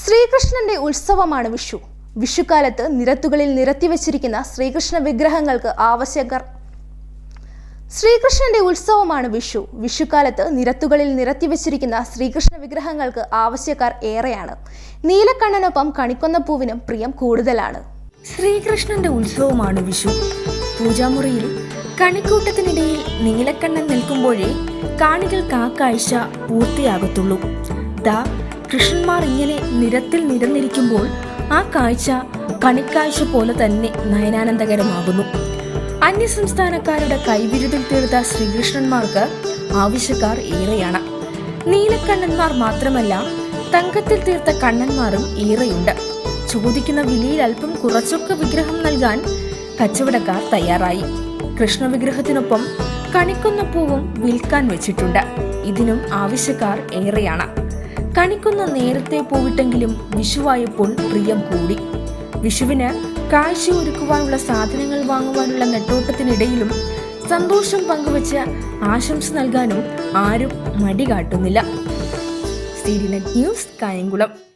ശ്രീകൃഷ്ണന്റെ ഉത്സവമാണ് വിഷു. വിഷുക്കാലത്ത് നിരത്തുകളിൽ നിരത്തി നിരത്തിവച്ചിരിക്കുന്ന ശ്രീകൃഷ്ണ വിഗ്രഹങ്ങൾക്ക് ആവശ്യകർ. ശ്രീകൃഷ്ണന്റെ ഉത്സവമാണ് വിഷു. വിഷുക്കാലത്ത് നിരത്തുകളിൽ നിരത്തി നിരത്തിവച്ചിരിക്കുന്ന ശ്രീകൃഷ്ണ വിഗ്രഹങ്ങൾക്ക് ആവശ്യക്കാർ ഏറെയാണ്. നീലക്കണ്ണനൊപ്പം കണിക്കൊന്ന പൂവിനും പ്രിയം കൂടുതലാണ്. ശ്രീകൃഷ്ണന്റെ ഉത്സവമാണ് വിഷു. പൂജാമുറിയിൽ കണിക്കൂട്ടത്തിനിടയിൽ നീലക്കണ്ണൻ നിൽക്കുമ്പോഴേ കാണികൾക്ക് ആ കാഴ്ച പൂർത്തിയാകത്തുള്ളൂ കൃഷ്ണന്മാർ ഇങ്ങനെ നിരത്തിൽ നിരന്നിരിക്കുമ്പോൾ ആ കാഴ്ച കണിക്കാഴ്ച പോലെ തന്നെ നയനാനന്ദകരമാകുന്നു. അന്യസംസ്ഥാനക്കാരുടെ കൈവിരുതിൽ തീർത്ത ശ്രീകൃഷ്ണന്മാർക്ക് ആവശ്യക്കാർ ഏറെയാണ്. നീലക്കണ്ണന്മാർ മാത്രമല്ല തങ്കത്തിൽ തീർത്ത കണ്ണന്മാരും ഏറെയുണ്ട്. ചോദിക്കുന്ന വിലയിൽ അല്പം കുറച്ചൊക്കെ വിഗ്രഹം നൽകാൻ കച്ചവടക്കാർ തയ്യാറായി. കൃഷ്ണ വിഗ്രഹത്തിനൊപ്പം കണിക്കുന്ന പൂവും വിൽക്കാൻ വെച്ചിട്ടുണ്ട്. ഇതിനും ആവശ്യക്കാർ ഏറെയാണ്. കണിക്കുന്ന നേരത്തെ പോയിട്ടെങ്കിലും വിഷുവായപ്പോൾ പ്രിയം കൂടി. വിഷുവിന് കാഴ്ച ഒരുക്കുവാനുള്ള സാധനങ്ങൾ വാങ്ങുവാനുള്ള നെട്ടോട്ടത്തിനിടയിലും സന്തോഷം പങ്കുവച്ച് ആശംസ നൽകാനും ആരും മടി കാട്ടുന്നില്ല സീരിനെറ്റ് ന്യൂസ് കായംകുളം.